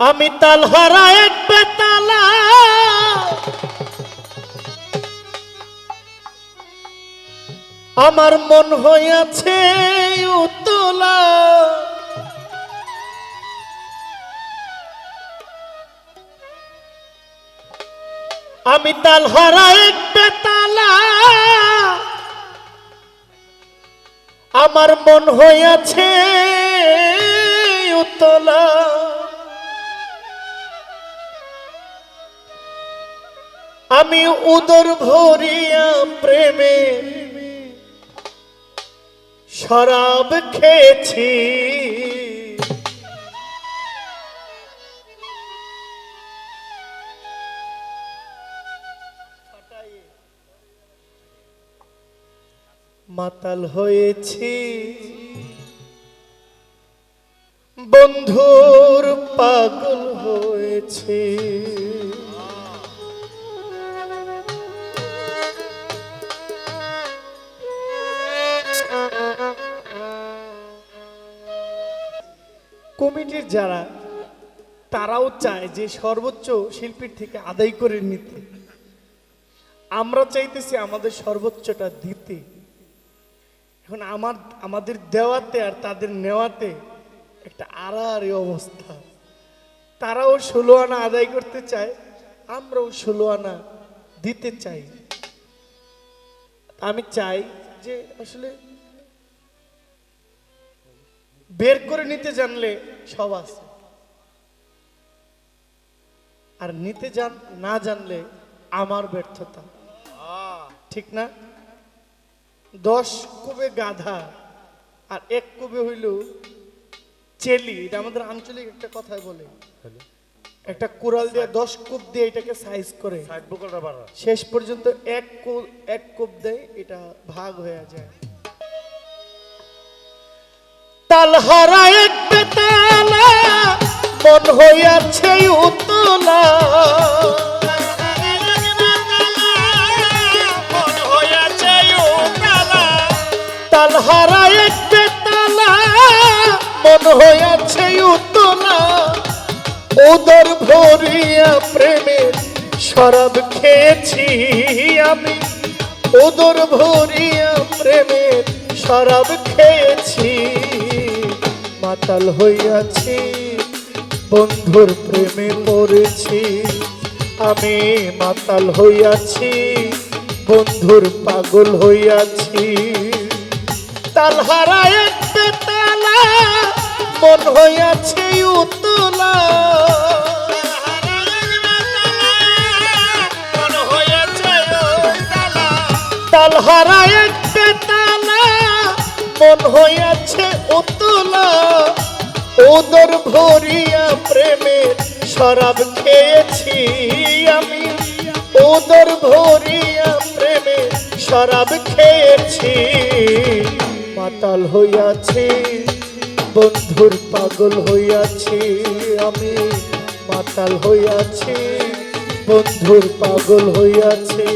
আমি তাল হারা এক বেতালা। আমার মন হইয়াছে উতলা। আমি তাল হারা এক বেতালা। আমার মন হইয়াছে উতলা। আমি উদর ভরিয়া প্রেমে শরাব খেয়েছি। মাতাল হয়েছি। বন্ধুর পাগল হয়েছে। কমিটির যারা, তারাও চায় যে সর্বোচ্চ শিল্পীর থেকে আদায় করে নিতে। আমরা চাইতেছি আমাদের সর্বোচ্চটা দিতে। এখন আমার, আমাদের দেওয়াতে আর তাদের নেওয়াতে একটা আড়াআড়ি অবস্থা। তারাও ষোলো আনা আদায় করতে চায়, আমরাও ষোলো আনা দিতে চাই। আমি চাই যে আসলে বের করে নিতে জানলে সব আছে। আর নিতে জান না জানলে আমার ব্যর্থতা। ঠিক না? দশ কবে গাধা আর এক কবে হইল চেলি। এটা আমাদের আঞ্চলিক একটা কথায় বলে। একটা কোরাল দিয়ে দশ কূপ দিয়ে এটাকে সাইজ করে। শেষ পর্যন্ত এক কূপ এক কূপ দেয় এটা ভাগ হয়ে যায়। তালহারা এক বেতালা মন হইয়াছে উতলা। তালহারা এক বেতালা মন হইয়াছে উতলা। উদর ভরিয়া প্রেমের শরাব খেয়েছি আমি। উদর ভরিয়া প্রেমের শরাব খেয়েছি মাতাল হইয়াছি, বন্ধুর প্রেমে পড়েছি, আমি মাতাল হইয়াছি, বন্ধুর পাগল হইয়াছি। তালহারা এক বেতালা মন হইয়াছে উতলা। তালহারা এক বেতালা মন হইয়াছে উতলা উদর ভরিয়া প্রেমে শরাব খেয়েছি আমি। উদর ভরিয়া প্রেমে শরাব খেয়েছি। মাতাল হইয়াছি, বন্ধুর পাগল হইয়াছি আমি। মাতাল হইয়াছি, বন্ধুর পাগল হইয়াছি।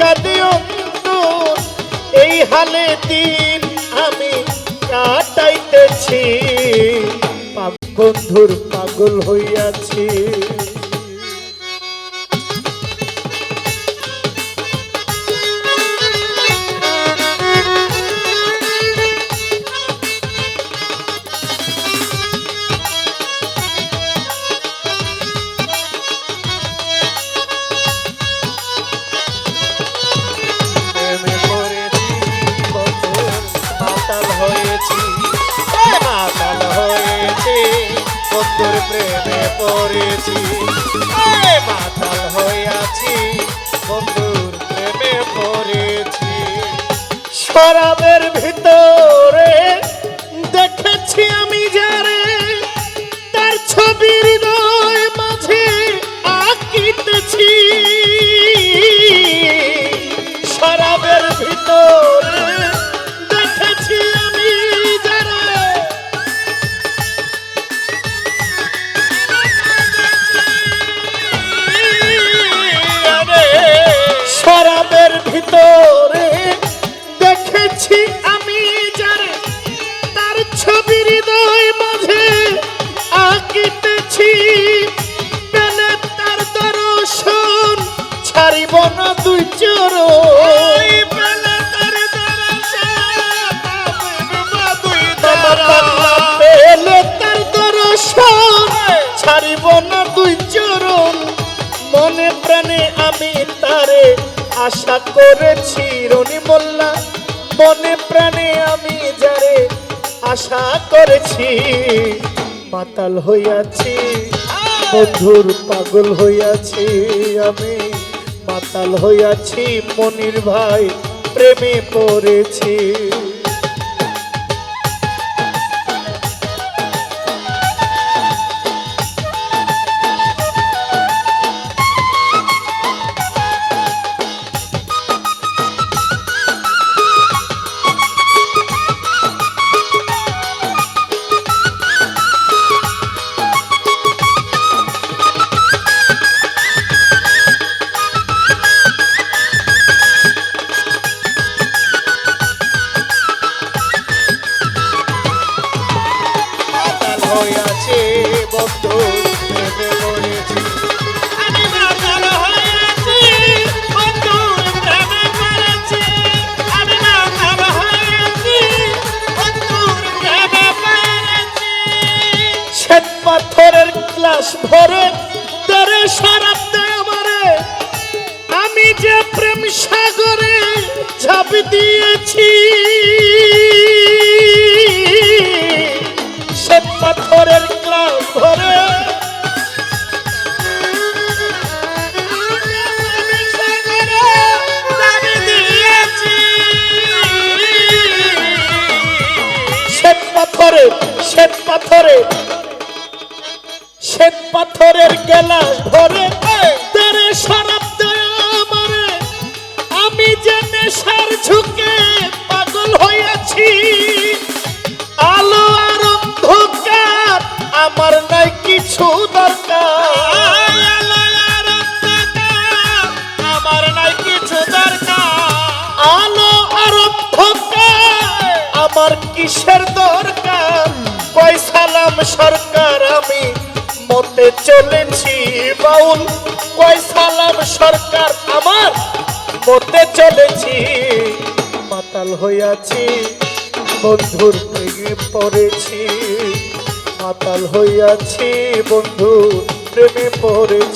কখন দিও অন্তর এই হালে দিন আমি কাটাইতেছি। বন্ধুর পাগল হইয়াছি। শরাবের ভিতরে দেখেছি আমি যারে, তার ছবি হৃদয় মাঝে আঁকিতেছি। শরাবের ভিতরে দেখেছি আমি যারে। শরাবের ভিতরে আমি তারে আশা করেছি, রনি মোল্লা। মনে প্রাণে আমি যারে আশা করেছি মাতাল হইয়াছি, বন্ধুর পাগল হইয়াছি। আমি মাতাল হইয়াছি, মনির ভাই প্রেমে পড়েছি। ভরে দরে শরাব দেয় আমারে। আমি যে প্রেম সাগরে দিয়েছি সরকার, আমি মতে চলেছি, বাউল। কয়সালাম সরকার, আমার মতে চলেছি। মাতাল হইয়াছি, বন্ধুর প্রেমে পড়েছি। মাতাল হইয়াছি বন্ধু প্রেমে পড়েছি।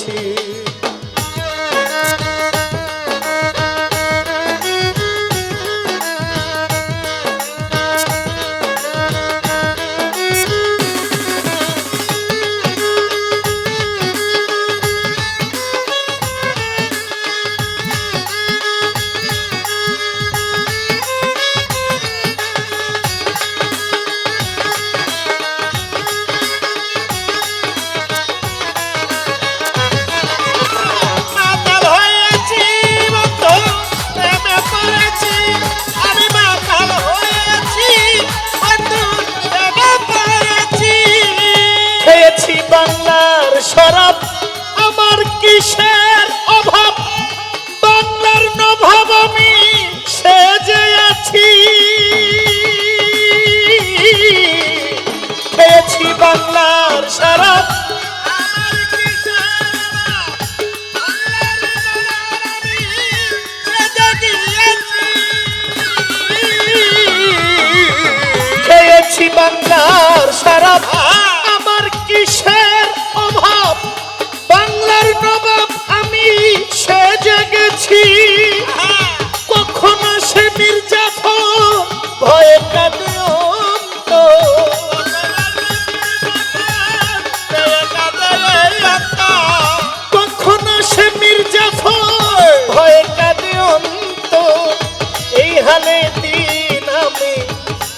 হালে দিন আমি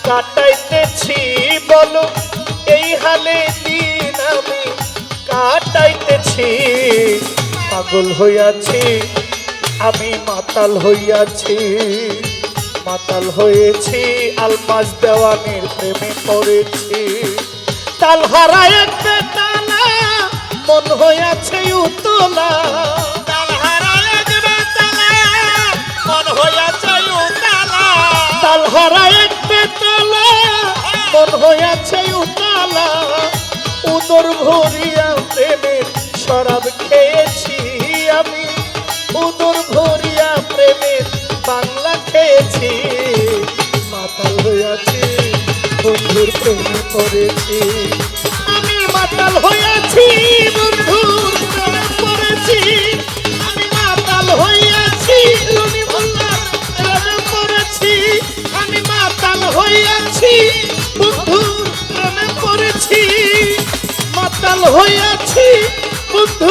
কাটাইতেছি, বলো, এই হালে দিন আমি কাটাইতেছি। পাগল হইয়াছি, আমি মাতাল হইয়াছি, মাতাল হয়েছি আলমাস দেওয়ানের প্রেমে পড়েছি। তাল হারায় বেতালা মন হইয়াছে উতলা। উদর ভরিয়া প্রেমের শরাব খেয়েছি আমি। উদর ভরিয়া প্রেমে বাংলা খেয়েছি। মাতাল হইয়াছি বন্ধুর প্রেমে পড়েছি। আমি মাতাল হইয়াছি বন্ধুর হইয়াছি বন্ধুর